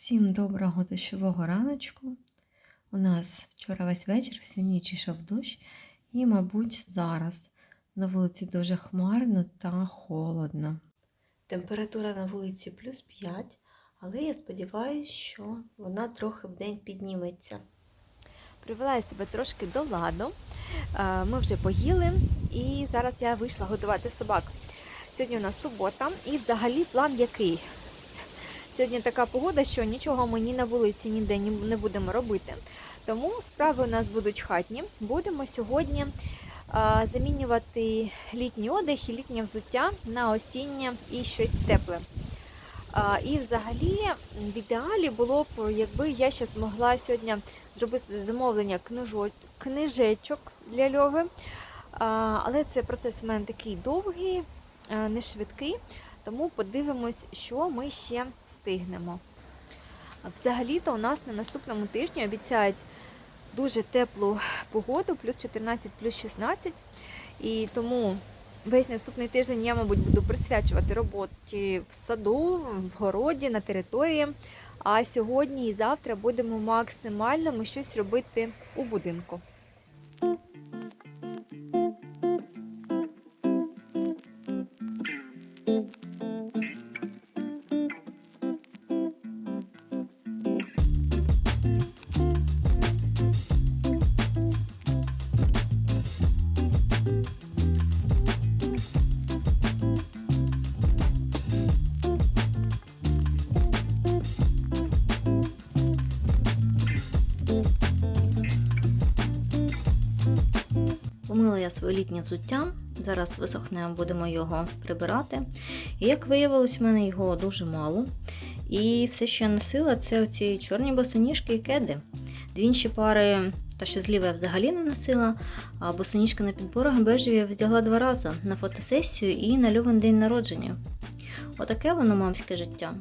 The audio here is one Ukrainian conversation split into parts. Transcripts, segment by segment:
Всім доброго дощового раночку. У нас вчора весь вечір, всю ніч йшов дощ, і, мабуть, зараз на вулиці дуже хмарно та холодно. Температура на вулиці плюс 5, але я сподіваюся, що вона трохи в день підніметься. Привела я себе трошки до ладу. Е, Ми вже поїли, і зараз я вийшла годувати собак. Сьогодні у нас субота, і взагалі план який? Сьогодні така погода, що нічого ми ні на вулиці, ніде не будемо робити. Тому справи у нас будуть хатні. Будемо сьогодні замінювати літній одяг і літнє взуття на осіннє і щось тепле. І взагалі в ідеалі було б, якби я ще змогла сьогодні зробити замовлення книжечок для льови. Але цей процес у мене такий довгий, не швидкий, тому подивимось, що ми ще встигнемо. Взагалі-то у нас на наступному тижні обіцяють дуже теплу погоду, плюс 14, плюс 16. І тому весь наступний тиждень я, мабуть, буду присвячувати роботі в саду, в городі, на території. А сьогодні і завтра будемо максимально ми щось робити у будинку. Я своє літнє взуття, зараз висохне, будемо його прибирати. І як виявилось, в мене його дуже мало. І все, що я носила, це оці чорні босоніжки і кеди. Дві інші пари, та що зліва я взагалі не носила, а босоніжки на підборах бежеві я вдягла два рази на фотосесію і на Льовин день народження. Отаке воно мамське життя.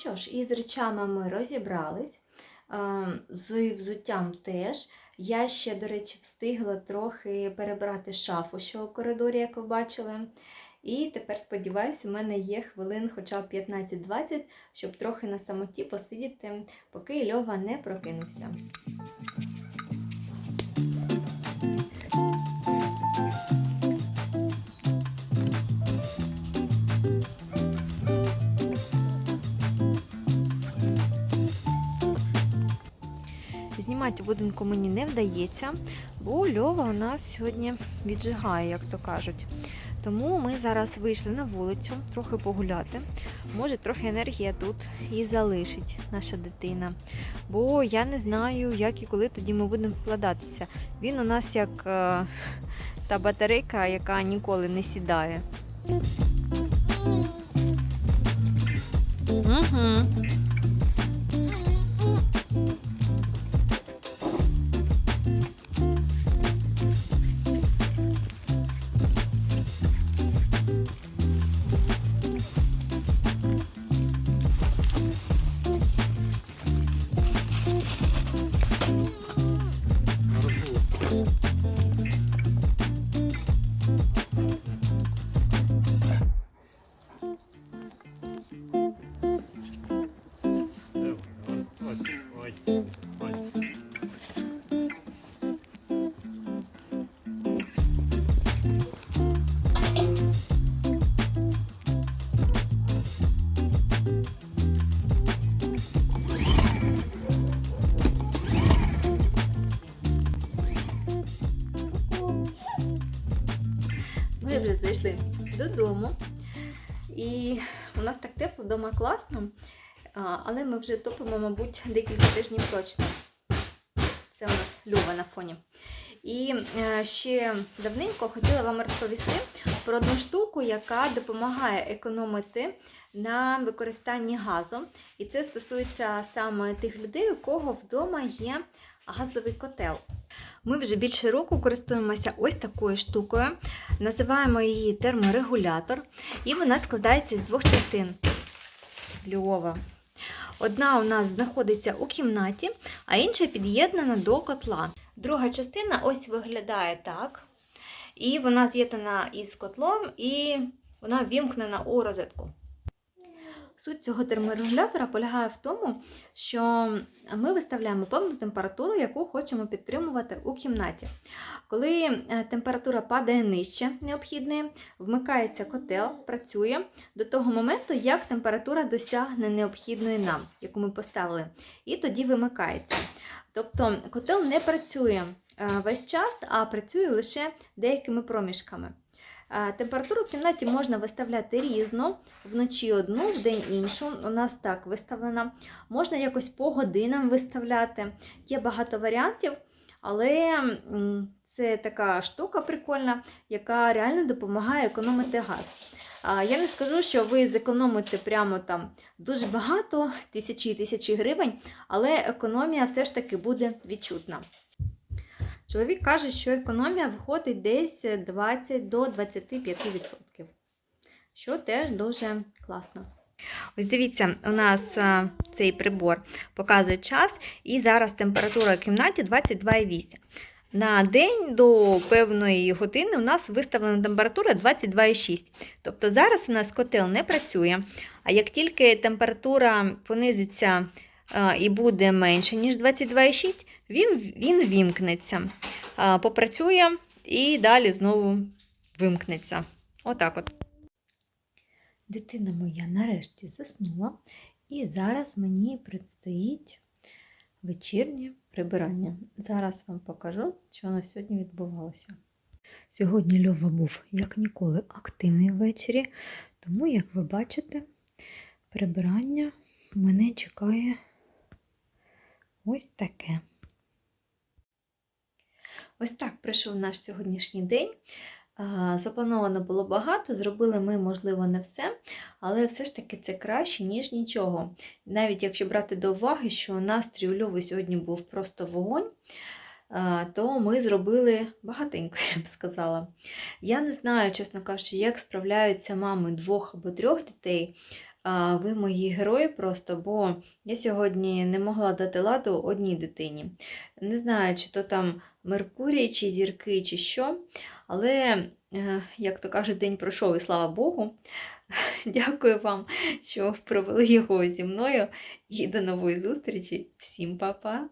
Що ж, із речами ми розібрались. е, З взуттям теж. Я ще, до речі, встигла трохи перебрати шафу, що у коридорі, як ви бачили. І тепер, сподіваюся, в мене є хвилин хоча б 15-20, щоб трохи на самоті посидіти, поки Льова не прокинувся. Знімати будинку мені не вдається, бо льова у нас сьогодні віджигає, як то кажуть. Тому ми зараз вийшли на вулицю трохи погуляти. Може, трохи енергія тут і залишить наша дитина. Бо я не знаю, як і коли тоді ми будемо вкладатися. Він у нас як е, та батарейка, яка ніколи не сідає. Угу. Додому. І у нас так тепло, вдома класно. Але ми вже топимо, мабуть, декілька тижнів точно. Це у нас Люба на фоні. І е, ще давненько хотіла вам розповісти про одну штуку, яка допомагає економити на використанні газу. І це стосується саме тих людей, у кого вдома є газовий котел. Ми вже більше року користуємося ось такою штукою. Називаємо її терморегулятор, і вона складається з двох частин. Льова. Одна у нас знаходиться у кімнаті, а інша під'єднана до котла. Друга частина ось виглядає так. І вона з'єднана із котлом, і вона вімкнена у розетку. Суть цього терморегулятора полягає в тому, що ми виставляємо певну температуру, яку хочемо підтримувати у кімнаті. Коли е, температура падає нижче необхідної, вмикається котел, працює до того моменту, як температура досягне необхідної нам, яку ми поставили, і тоді вимикається. Тобто котел не працює е, весь час, а працює лише деякими проміжками. Температуру в кімнаті можна виставляти різно, вночі одну, вдень іншу. У нас так виставлена. Можна якось по годинам виставляти. Є багато варіантів, але це така штука прикольна, яка реально допомагає економити газ. Я не скажу, що ви зекономите прямо там дуже багато, тисячі і тисячі гривень, але економія все ж таки буде відчутна. Чоловік каже, що економія виходить десь 20 до 25%, що теж дуже класно. Ось дивіться, у нас а, цей прибор показує час, і зараз температура в кімнаті 22,8. На день до певної години у нас виставлена температура 22,6. Тобто зараз у нас котел не працює. А як тільки температура понизиться а, і буде менше, ніж 22,6, він, він вімкнеться, попрацює і далі знову вимкнеться. Отак от. Дитина моя нарешті заснула, і зараз мені предстоїть вечірнє прибирання. Зараз вам покажу, що на сьогодні відбувалося. Сьогодні Льова був, як ніколи, активний ввечері, тому, як ви бачите, прибирання мене чекає ось таке. Ось так пройшов наш сьогоднішній день. Заплановано було багато, зробили ми, можливо, не все, але все ж таки це краще, ніж нічого. Навіть якщо брати до уваги, що настрій у Льови сьогодні був просто вогонь, то ми зробили багатенько, я б сказала. Я не знаю, чесно кажучи, як справляються мами двох або трьох дітей. Ви мої герої просто, бо я сьогодні не могла дати ладу одній дитині. Не знаю, чи то там Меркурій, чи зірки, чи що. Але, е, як то кажуть, день пройшов, і слава Богу. Дякую вам, що провели його зі мною. І до нової зустрічі. Всім па-па!